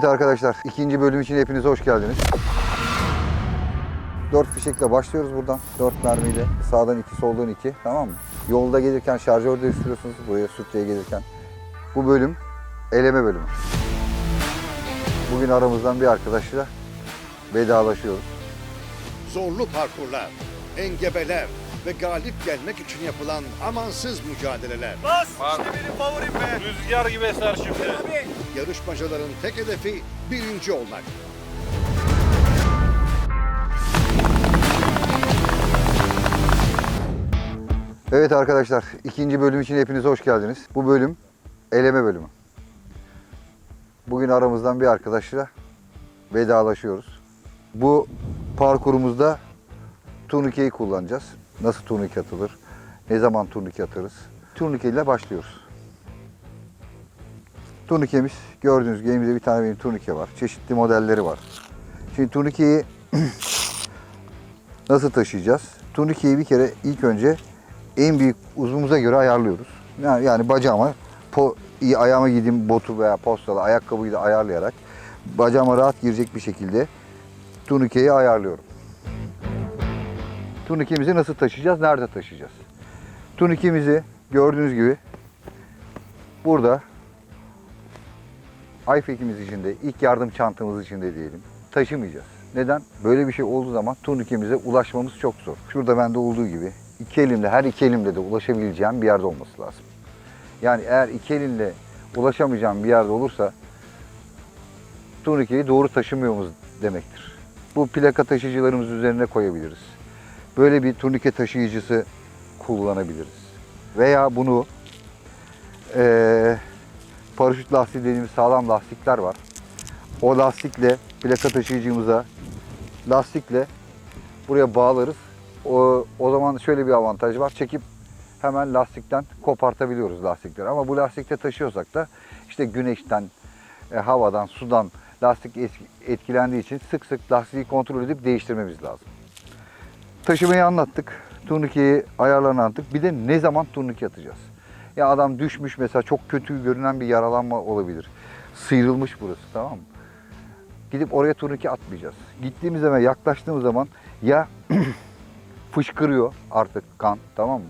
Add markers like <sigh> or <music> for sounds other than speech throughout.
Evet arkadaşlar ikinci bölüm için hepiniz hoş geldiniz. 4 fişekle başlıyoruz buradan. 4 mermiyle. Sağdan 2 soldan 2 tamam mı? Yolda gelirken şarjör değiştiriyorsunuz buraya Sütçü'ye gelirken. Bu bölüm eleme bölümü. Bugün aramızdan bir arkadaşla vedalaşıyoruz. Zorlu parkurlar, engebeler ve galip gelmek için yapılan amansız mücadeleler. Bas! İşte benim favorim be. Rüzgar gibi eser şimdi. Yarışmacıların tek hedefi birinci olmak. Evet arkadaşlar ikinci bölüm için hepiniz hoş geldiniz. Bu bölüm eleme bölümü. Bugün aramızdan bir arkadaşla vedalaşıyoruz. Bu parkurumuzda turnikeyi kullanacağız. Nasıl turnike atılır? Ne zaman turnike atarız? Turnike ile başlıyoruz. Turnikemiz gördüğünüz gibi bir tane benim turnike var. Çeşitli modelleri var. Şimdi turnikeyi <clears throat> nasıl taşıyacağız? Turnikeyi bir kere ilk önce en büyük uzunumuza göre ayarlıyoruz. Yani, yani bacağıma, po, ayağıma giydiğim botu veya postalı ayakkabıyı da ayarlayarak bacağıma rahat girecek bir şekilde turnikeyi ayarlıyorum. Turnikemizi nasıl taşıyacağız, nerede taşıyacağız? Turnikemizi gördüğünüz gibi burada Ayfekimiz içinde, ilk yardım çantamız içinde diyelim. Taşımayacağız. Neden? Böyle bir şey olduğu zaman turnikemize ulaşmamız çok zor. Şurada bende olduğu gibi iki elimle, her iki elimle de ulaşabileceğim bir yerde olması lazım. Yani eğer iki elinle ulaşamayacağım bir yerde olursa turnikeyi doğru taşımıyoruz demektir. Bu plaka taşıyıcılarımız üzerine koyabiliriz. Böyle bir turnike taşıyıcısı kullanabiliriz. Veya bunu eee paraşüt lastiği dediğimiz sağlam lastikler var. O lastikle plaka taşıyıcımıza lastikle buraya bağlarız. O, o zaman şöyle bir avantaj var. Çekip hemen lastikten kopartabiliyoruz lastikleri. Ama bu lastikte taşıyorsak da işte güneşten, e, havadan, sudan lastik etkilendiği için sık sık lastiği kontrol edip değiştirmemiz lazım. Taşımayı anlattık. Turnikeyi ayarlarını anlattık. Bir de ne zaman turnike atacağız? Ya adam düşmüş mesela çok kötü görünen bir yaralanma olabilir. Sıyrılmış burası tamam mı? Gidip oraya turnike atmayacağız. Gittiğimiz zaman yaklaştığımız zaman ya <clears throat> fışkırıyor artık kan tamam mı?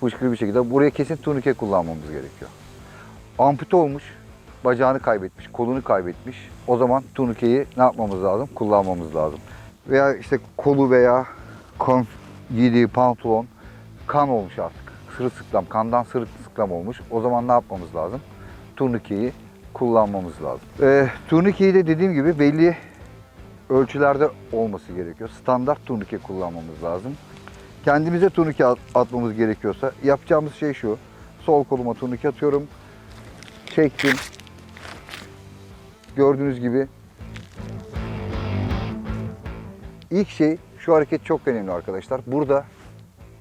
Fışkırıyor bir şekilde buraya kesin turnike kullanmamız gerekiyor. Ampute olmuş, bacağını kaybetmiş, kolunu kaybetmiş. O zaman turnikeyi ne yapmamız lazım? Kullanmamız lazım. Veya işte kolu veya kon giydiği pantolon kan olmuş artık. Sırılsıklam, kandan sırılsıklam olmuş. O zaman ne yapmamız lazım? Turnikeyi kullanmamız lazım. Ee, turnikeyi de dediğim gibi belli ölçülerde olması gerekiyor. Standart turnike kullanmamız lazım. Kendimize turnike at- atmamız gerekiyorsa yapacağımız şey şu. Sol koluma turnike atıyorum. Çektim. Gördüğünüz gibi İlk şey şu hareket çok önemli arkadaşlar. Burada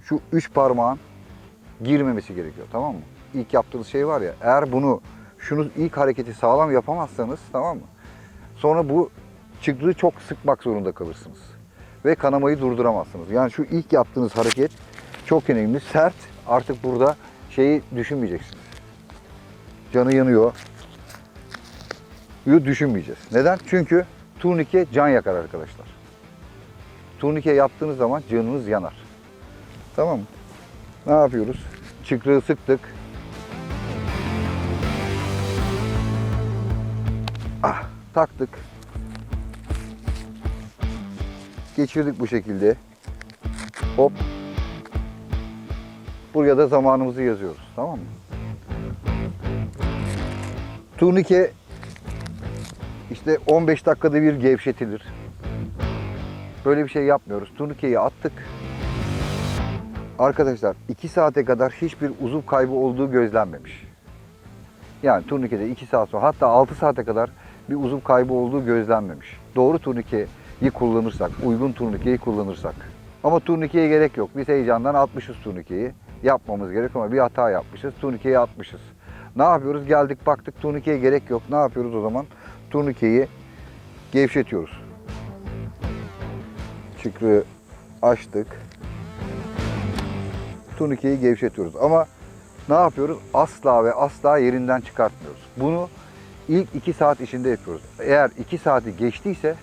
şu üç parmağın girmemesi gerekiyor tamam mı? İlk yaptığınız şey var ya eğer bunu şunu ilk hareketi sağlam yapamazsanız tamam mı? Sonra bu çıktığı çok sıkmak zorunda kalırsınız. Ve kanamayı durduramazsınız. Yani şu ilk yaptığınız hareket çok önemli. Sert artık burada şeyi düşünmeyeceksiniz. Canı yanıyor. Bunu düşünmeyeceğiz. Neden? Çünkü turnike can yakar arkadaşlar. Turnike yaptığınız zaman canınız yanar. Tamam mı? Ne yapıyoruz? Çıkrığı sıktık. Ah, taktık. Geçirdik bu şekilde. Hop. Buraya da zamanımızı yazıyoruz. Tamam mı? Turnike işte 15 dakikada bir gevşetilir. Böyle bir şey yapmıyoruz. Turnikeyi attık. Arkadaşlar 2 saate kadar hiçbir uzuv kaybı olduğu gözlenmemiş. Yani turnikede 2 saat sonra hatta 6 saate kadar bir uzuv kaybı olduğu gözlenmemiş. Doğru turnikeyi kullanırsak, uygun turnikeyi kullanırsak. Ama turnikeye gerek yok. Biz heyecandan atmışız turnikeyi. Yapmamız gerek ama bir hata yapmışız. Turnikeyi atmışız. Ne yapıyoruz? Geldik baktık turnikeye gerek yok. Ne yapıyoruz o zaman? Turnikeyi gevşetiyoruz. Çıkrığı açtık. Turnikeyi gevşetiyoruz. Ama ne yapıyoruz? Asla ve asla yerinden çıkartmıyoruz. Bunu ilk 2 saat içinde yapıyoruz. Eğer 2 saati geçtiyse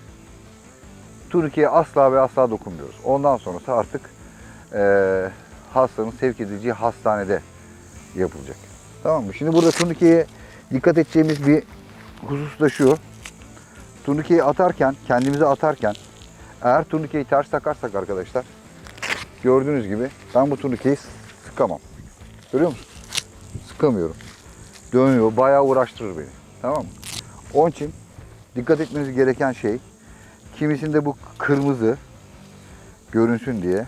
turnikeye asla ve asla dokunmuyoruz. Ondan sonrası artık eee hastanın sevk edileceği hastanede yapılacak. Tamam mı? Şimdi burada turnikeye dikkat edeceğimiz bir husus da şu. Turnikeyi atarken, kendimize atarken eğer turnikeyi ters takarsak arkadaşlar gördüğünüz gibi ben bu turnikeyi sıkamam. Görüyor musunuz? Sıkamıyorum. Dönüyor, bayağı uğraştırır beni. Tamam mı? Onun için dikkat etmeniz gereken şey kimisinde bu kırmızı görünsün diye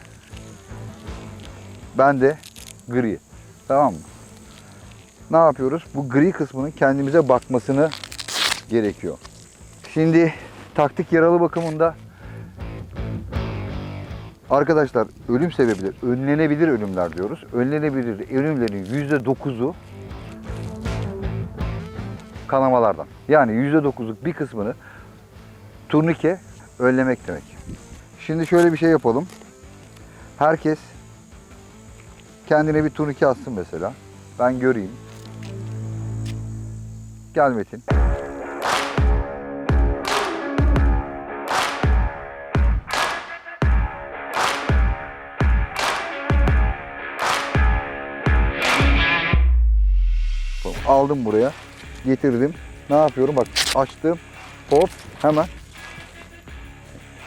ben de gri. Tamam mı? Ne yapıyoruz? Bu gri kısmının kendimize bakmasını gerekiyor. Şimdi taktik yaralı bakımında arkadaşlar ölüm sebebidir. Önlenebilir ölümler diyoruz. Önlenebilir ölümlerin %9'u kanamalardan. Yani %9'luk bir kısmını turnike önlemek demek. Şimdi şöyle bir şey yapalım. Herkes kendine bir turnike atsın mesela. Ben göreyim. Gel Metin. Aldım buraya. Getirdim. Ne yapıyorum? Bak açtım. Hop hemen.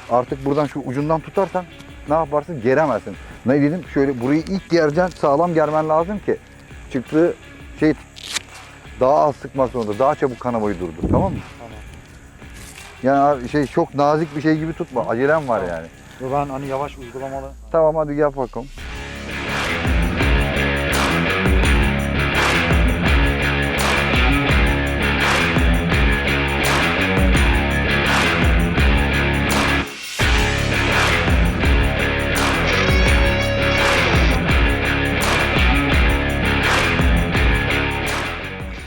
Artık buradan şu ucundan tutarsan ne yaparsın? Geremezsin. Ne dedim? Şöyle burayı ilk gereceksin. Sağlam germen lazım ki çıktığı şey daha az sıkmak zorunda. Daha çabuk kanamayı durdur. Tamam mı? Tamam. Yani şey çok nazik bir şey gibi tutma. Acelem var yani. Yo, Ben hani yavaş uygulamalı. Tamam hadi yap bakalım.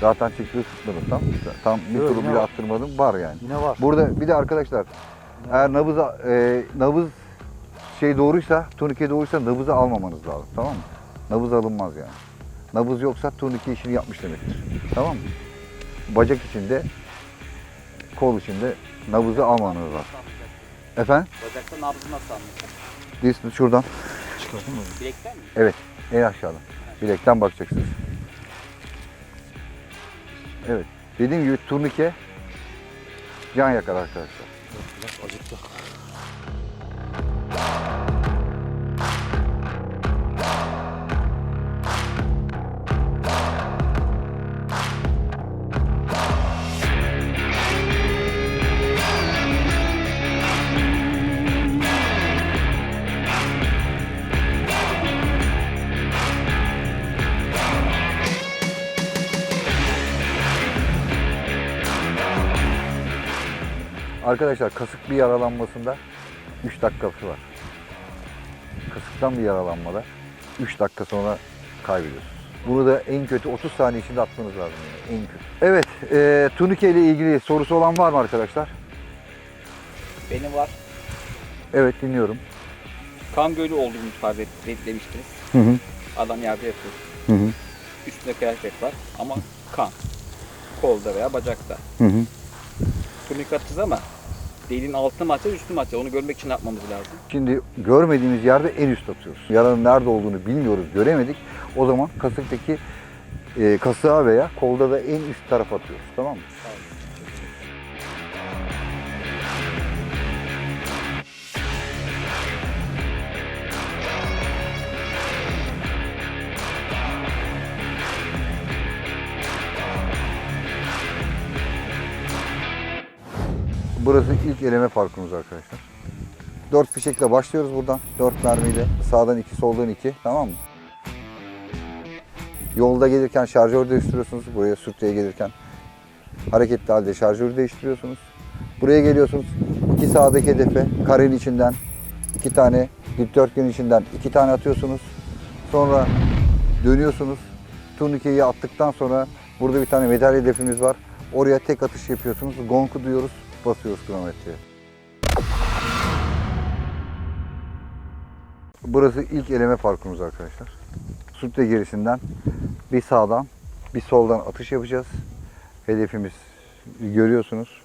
Zaten çıktığı tutmadım tam. Tam bir turu bile var. attırmadım. Var yani. Yine var. Burada bir de arkadaşlar eğer nabız e, nabız şey doğruysa, turnike doğruysa nabızı almamanız lazım. Tamam mı? Nabız alınmaz yani. Nabız yoksa turnike işini yapmış demektir. Tamam mı? Bacak içinde, kol içinde nabızı almanız lazım. Efendim? Bacakta nabzı nasıl anlayacak? Diz şuradan. Çıkardın mı? Bilekten mi? Evet. En aşağıdan. Bilekten bakacaksınız. Evet. Dediğim gibi turnike can yakar arkadaşlar. Acıktı. Arkadaşlar kasık bir yaralanmasında 3 dakikası var. Kasıktan bir yaralanmada 3 dakika sonra kaybediyorsunuz. Bunu da en kötü 30 saniye içinde atmanız lazım yani en kötü. Evet, e, turnike ile ilgili sorusu olan var mı arkadaşlar? Benim var. Evet dinliyorum. Kan gölü olduğunu farz et, demiştiniz. Hı hı. Adam yerde yatıyor. Hı hı. Üstünde kıyafet var ama kan. Kolda veya bacakta. Hı hı. Turnik atacağız ama deliğin altı mı atacağız, üstü mü atacağız? Onu görmek için ne yapmamız lazım? Şimdi görmediğimiz yerde en üst atıyoruz. Yaranın nerede olduğunu bilmiyoruz, göremedik. O zaman kasıktaki e, kasığa veya kolda da en üst tarafa atıyoruz. Tamam mı? Burası ilk eleme parkurumuz arkadaşlar. 4 fişekle başlıyoruz buradan. 4 mermiyle. Sağdan 2, soldan 2. Tamam mı? Yolda gelirken şarjör değiştiriyorsunuz. Buraya sürtüye gelirken. Hareketli halde şarjörü değiştiriyorsunuz. Buraya geliyorsunuz. İki sağdaki hedefe karenin içinden iki tane dikdörtgenin içinden iki tane atıyorsunuz. Sonra dönüyorsunuz. Turnikeyi attıktan sonra burada bir tane medalya hedefimiz var. Oraya tek atış yapıyorsunuz. Gonku duyuyoruz. Basıyoruz kronometreye. Burası ilk eleme parkurumuz arkadaşlar. Sütle gerisinden bir sağdan bir soldan atış yapacağız. Hedefimiz görüyorsunuz.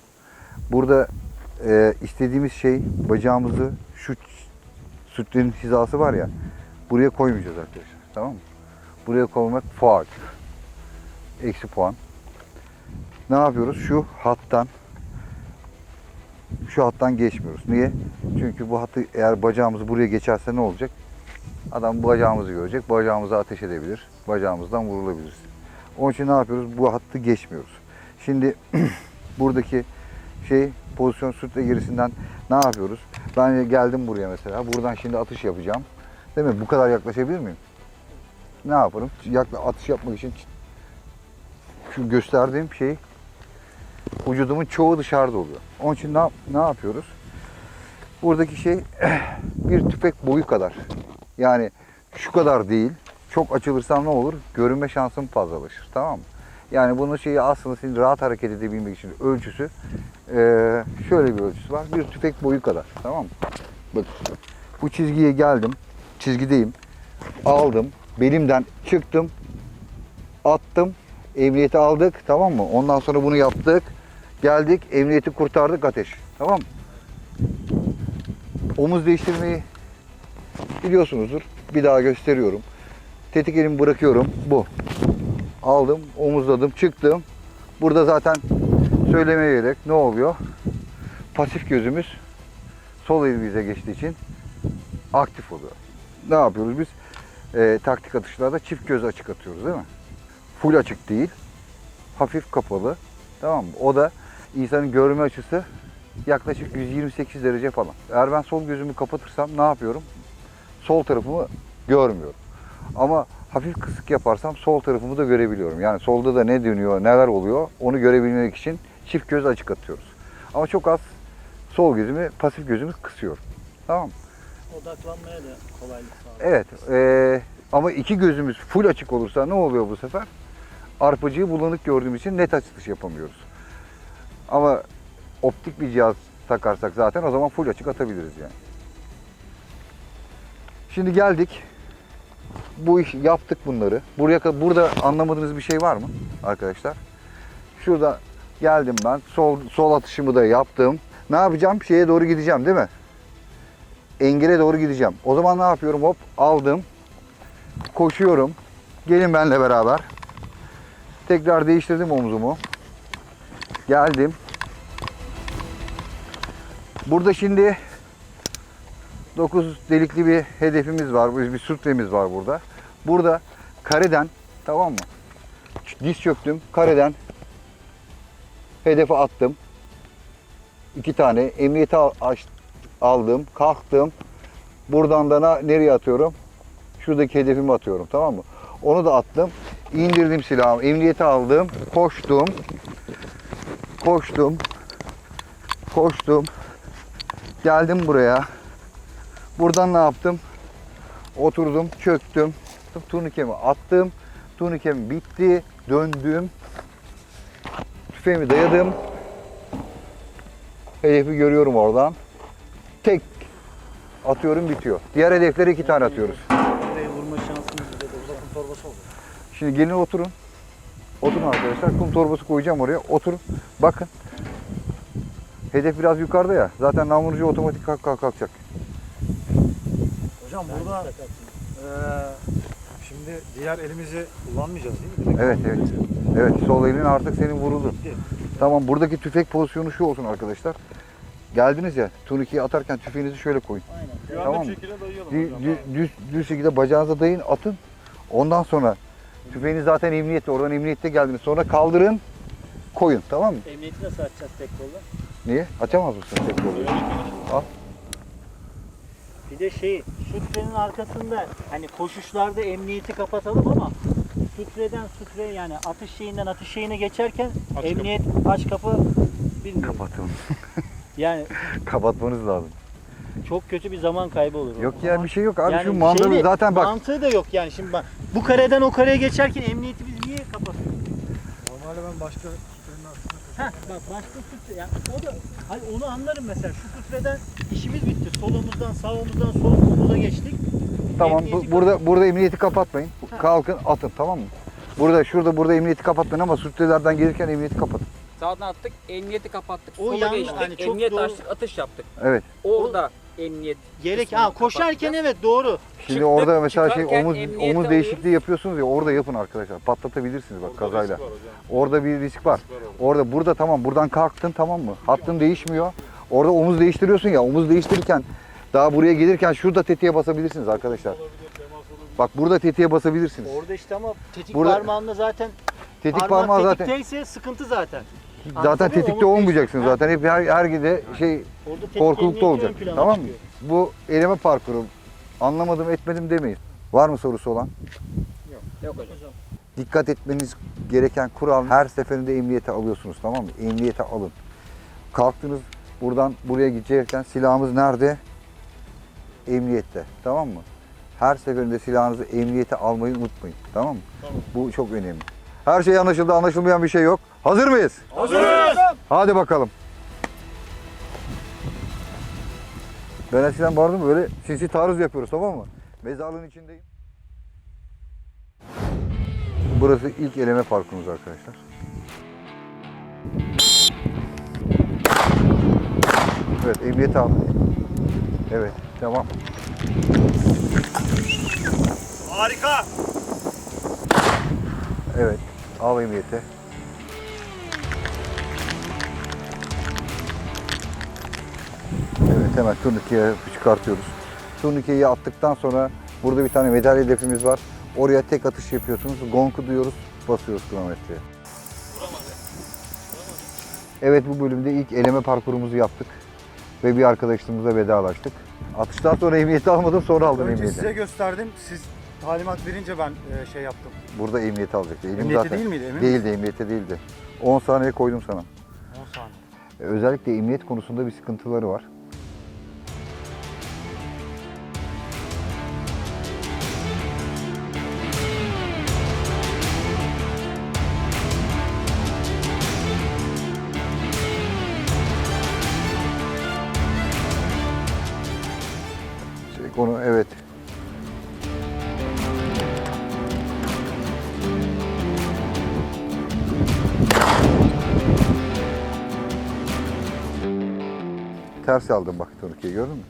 Burada e, istediğimiz şey bacağımızı şu sütlerin hizası var ya buraya koymayacağız arkadaşlar. Tamam mı? Buraya koymak faul. Eksi puan. Ne yapıyoruz? Şu hattan şu hattan geçmiyoruz. Niye? Çünkü bu hattı eğer bacağımız buraya geçerse ne olacak? Adam bacağımızı görecek, bacağımıza ateş edebilir, bacağımızdan vurulabiliriz. Onun için ne yapıyoruz? Bu hattı geçmiyoruz. Şimdi <clears throat> buradaki şey pozisyon sütle gerisinden ne yapıyoruz? Ben geldim buraya mesela. Buradan şimdi atış yapacağım. Değil mi? Bu kadar yaklaşabilir miyim? Ne yaparım? Yakla, atış yapmak için şu gösterdiğim şey vücudumun çoğu dışarıda oluyor. Onun için ne, ne yapıyoruz? Buradaki şey <clears throat> bir tüfek boyu kadar. Yani şu kadar değil. Çok açılırsam ne olur? Görünme şansım fazlalaşır. Tamam mı? Yani bunun şeyi aslında senin rahat hareket edebilmek için ölçüsü şöyle bir ölçüsü var. Bir tüfek boyu kadar. Tamam mı? Bak bu çizgiye geldim. Çizgideyim. Aldım. Belimden çıktım. Attım. Emniyeti aldık. Tamam mı? Ondan sonra bunu yaptık. Geldik. Emniyeti kurtardık. Ateş. Tamam mı? Omuz değiştirmeyi biliyorsunuzdur. Bir daha gösteriyorum. Tetik elimi bırakıyorum. Bu. Aldım, omuzladım, çıktım. Burada zaten söylemeye gerek ne oluyor? Pasif gözümüz sol elimize geçtiği için aktif oluyor. Ne yapıyoruz biz? Ee, taktik atışlarda çift göz açık atıyoruz değil mi? Full açık değil. Hafif kapalı. Tamam mı? O da insanın görme açısı yaklaşık 128 derece falan. Eğer ben sol gözümü kapatırsam ne yapıyorum? Sol tarafımı görmüyorum. Ama hafif kısık yaparsam sol tarafımı da görebiliyorum. Yani solda da ne dönüyor, neler oluyor onu görebilmek için çift göz açık atıyoruz. Ama çok az sol gözümü, pasif gözümü kısıyorum. Tamam mı? Odaklanmaya da kolaylık sağlıyor. Evet. eee, ama iki gözümüz full açık olursa ne oluyor bu sefer? Arpacığı bulanık gördüğüm için net atış yapamıyoruz. Ama optik bir cihaz takarsak zaten o zaman full açık atabiliriz yani. Şimdi geldik. Bu iş yaptık bunları. Buraya burada anlamadığınız bir şey var mı arkadaşlar? Şurada geldim ben. Sol sol atışımı da yaptım. Ne yapacağım? Şeye doğru gideceğim değil mi? engele doğru gideceğim. O zaman ne yapıyorum? Hop aldım. Koşuyorum. Gelin benle beraber. Tekrar değiştirdim omzumu. Geldim. Burada şimdi 9 delikli bir hedefimiz var. Bir bir sürtremiz var burada. Burada kareden tamam mı? Diz çöktüm. Kareden hedefe attım. İki tane. Emniyete aldım, kalktım. Buradan da nereye atıyorum? Şuradaki hedefimi atıyorum tamam mı? Onu da attım. İndirdim silahımı, emniyete aldım, koştum. Koştum. Koştum. Geldim buraya. Buradan ne yaptım? Oturdum, çöktüm. Turnikemi attım. Turnikem bitti. Döndüm. Tüfeğimi dayadım. Hedefi görüyorum oradan tek atıyorum bitiyor. Diğer hedeflere iki tane atıyoruz. Buraya vurma şansımız bize de uzakın torbası olur. Şimdi gelin oturun. Oturun arkadaşlar. Kum torbası koyacağım oraya. Oturun. Bakın. Hedef biraz yukarıda ya. Zaten namlucu otomatik kalk kalk kalkacak. Hocam burada eee, şimdi diğer elimizi kullanmayacağız değil mi? Evet evet. Evet sol elin artık senin vuruldu. Tamam buradaki tüfek pozisyonu şu olsun arkadaşlar. Geldiniz ya turnikeyi atarken tüfeğinizi şöyle koyun. Aynen. Tamam mı? düz, düz, düz şekilde bacağınıza dayın atın. Ondan sonra tüfeğiniz zaten emniyette. Oradan emniyette geldiniz. Sonra kaldırın. Koyun tamam mı? Emniyeti nasıl açacağız tek kolla? Niye? Açamaz mısın tek kolu? Bir de şey, sütrenin arkasında hani koşuşlarda emniyeti kapatalım ama sütreden sütre yani atış şeyinden atış şeyine geçerken Aç emniyet aç kapı bilmiyorum. Kapatın. <laughs> Yani Kapatmanız lazım. çok kötü bir zaman kaybı olur. o Yok zaman. ya bir şey yok abi şu mandalı zaten bak Mantığı da yok yani şimdi bak. Bu kareden o kareye geçerken emniyeti biz niye kapatıyoruz? Normalde ben başka sütlerin arkasına Heh, bak başka sütre yani o da hani onu anlarım mesela şu sütreden işimiz bitti. Solumuzdan sağımızdan sol omuza geçtik. tamam Emniyeti bu, burada burada emniyeti kapatmayın. Kalkın atın tamam mı? Burada şurada burada emniyeti kapatmayın ama sürtrelerden gelirken emniyeti kapatın. Sağdan attık, emniyeti kapattık. O Sola yan- geçtik, hani çok emniyet doğru- açtık, atış yaptık. Evet. Orada emniyet Gerek kısmını ha koşarken kapatacağız. evet doğru. Şimdi Çıktık, orada mesela şey çıkarken omuz emniyete omuz alıyoruz. değişikliği yapıyorsunuz ya orada yapın arkadaşlar. Patlatabilirsiniz bak kazayla. Orada bir risk var. Orada burada tamam buradan kalktın tamam mı? Hattın değişmiyor. Orada omuz değiştiriyorsun ya omuz değiştirirken daha buraya gelirken şurada tetiğe basabilirsiniz arkadaşlar. Bak burada tetiğe basabilirsiniz. Orada işte ama tetik Burada- parmağında zaten Tetik parmağı zaten tetikteyse sıkıntı zaten. Zaten tetikte muyum? olmayacaksınız Ha. zaten. Hep her, her gide şey Orada korkulukta olacak. Tamam mı? Bu eleme parkuru anlamadım etmedim demeyin. Var mı sorusu olan? Yok hocam. Dikkat etmeniz gereken kural her seferinde emniyete alıyorsunuz tamam mı? Emniyete alın. Kalktınız buradan buraya gidecekken silahımız nerede? Emniyette tamam mı? Her seferinde silahınızı emniyete almayı unutmayın tamam mı? Bu çok önemli. Her şey anlaşıldı anlaşılmayan bir şey yok. Hazır mıyız? Hazırız. Hadi bakalım. Ben eskiden vardım böyle sinsi taarruz yapıyoruz tamam mı? Mezarlığın içindeyim. Burası ilk eleme parkurumuz arkadaşlar. Evet emniyet al. Evet tamam. Harika. Evet al emniyete. Evet hemen turnikeye çıkartıyoruz. Turnikeyi attıktan sonra burada bir tane medal hedefimiz var. Oraya tek atış yapıyorsunuz. Gonku duyuyoruz, basıyoruz kronometreye. Evet bu bölümde ilk eleme parkurumuzu yaptık. Ve bir arkadaşımızla vedalaştık. Atıştan sonra emniyeti almadım sonra aldım Önce emniyeti. size gösterdim. Siz talimat verince ben e, şey yaptım. Burada emniyeti alacaktı. Elim Emniyete zaten. değil miydi? Emin Değildi emniyete değildi. 10 saniye koydum sana. 10 saniye. Özellikle emniyet konusunda bir sıkıntıları var. Ters aldım bak turnikeyi gördün mü?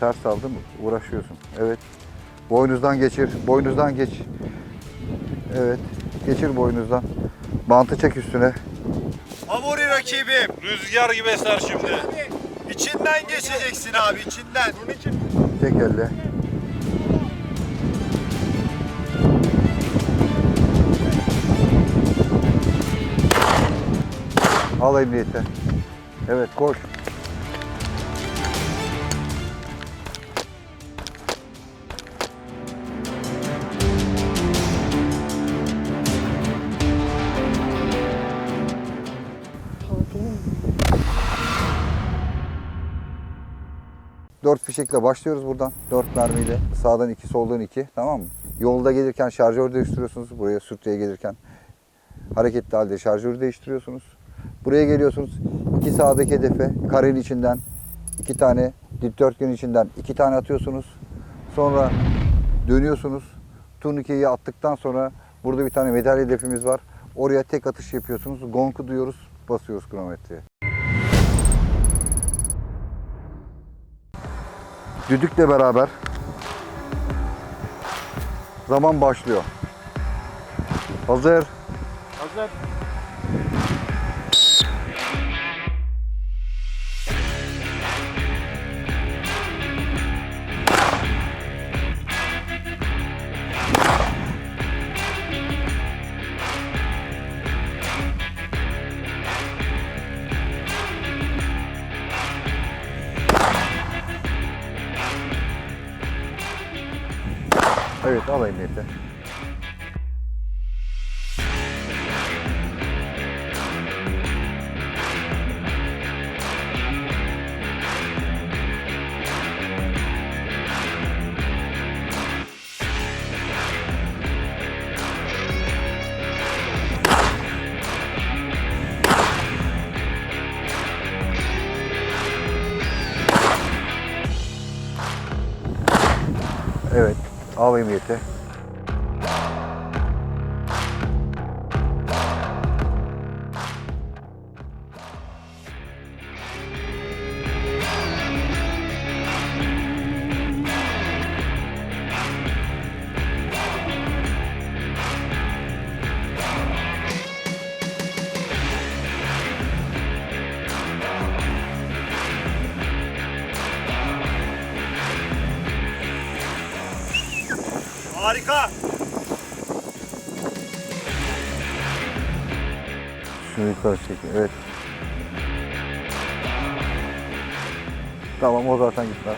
Ters aldım uğraşıyorsun. Evet. Boynuzdan geçir. Boynuzdan geç. Evet. Geçir boynuzdan. Bantı çek üstüne. Favori rakibim. Rüzgar gibi eser şimdi. İçinden geçeceksin abi içinden. Tek elle. Al emniyete. Evet koş. Dört fişekle başlıyoruz buradan. Dört mermiyle. Sağdan iki, soldan iki. Tamam mı? Yolda gelirken şarjör değiştiriyorsunuz. Buraya sürtüye gelirken. Hareketli halde şarjörü değiştiriyorsunuz. Buraya geliyorsunuz. İki sağdaki hedefe karenin içinden iki tane dikdörtgen içinden iki tane atıyorsunuz. Sonra dönüyorsunuz. Turnikeyi attıktan sonra burada bir tane medal hedefimiz var. Oraya tek atış yapıyorsunuz. Gonku duyuyoruz. Basıyoruz kronometreye. Düdükle beraber zaman başlıyor. Hazır. Hazır. Evet al emniyete. Evet al Evet. Tamam o zaten gitmez.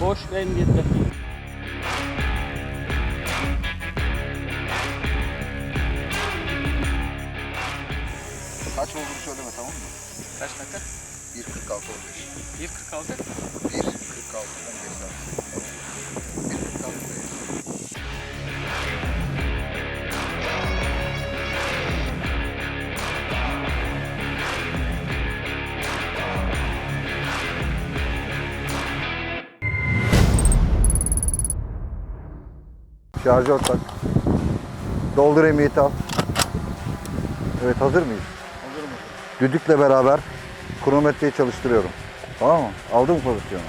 Boş ve emniyetli. Şarjör tak. Doldur emniyeti al. Evet hazır mıyız? Hazırım. Düdükle beraber kronometreyi çalıştırıyorum. Tamam mı? Aldın mı pozisyonu?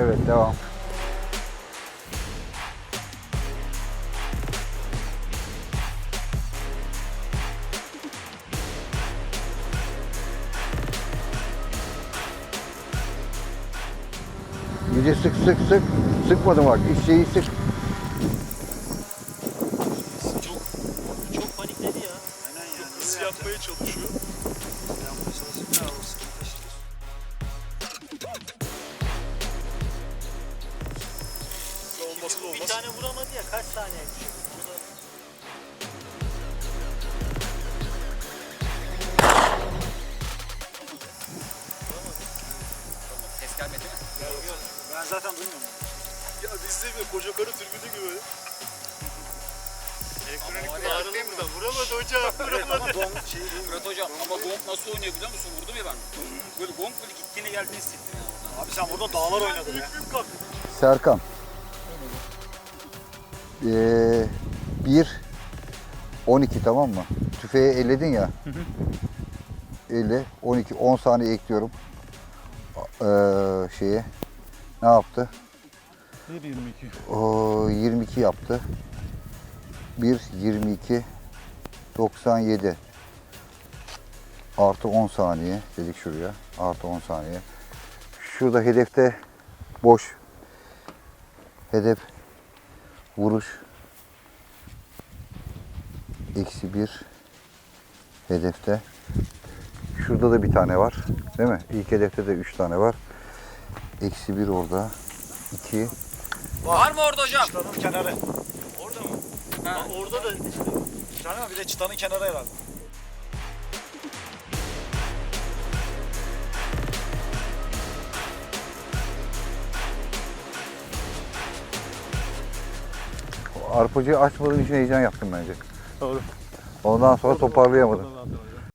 Evet devam. İyice sık sık sık. Sıkmadım bak. İşçeyi sık. Ses gelmedi mi? Ben zaten duymuyorum. Ya bizde mi? Koca karı türbünü gibi. Elektronik Ama var ya, burada. Vuramadı hocam. Vuramadı. Murat hocam ama gong nasıl oynuyor biliyor musun? Vurdum ya ben. Böyle gong böyle gittiğine geldiğini hissettim ya. Abi sen burada dağlar oynadın ya. Serkan. Ee, 1 12 tamam mı? Tüfeği elledin ya. 50 12 10 saniye ekliyorum. Ee, şeye ne yaptı? 1.22. O 22 yaptı. 1 22 97 artı 10 saniye dedik şuraya. Artı 10 saniye. Şurada hedefte boş. Hedef vuruş eksi 1 hedefte. Şurada da bir tane var. Değil mi? İlk hedefte de 3 tane var. Eksi 1 orada. 2 Var mı orada hocam? Çıtanın kenarı. Orada mı? Ha. orada da işte Bir mi? Bir de çıtanın kenarı herhalde. Arpacıyı açmadığın için heyecan yaptım bence. Doğru. Ondan sonra toparlayamadım.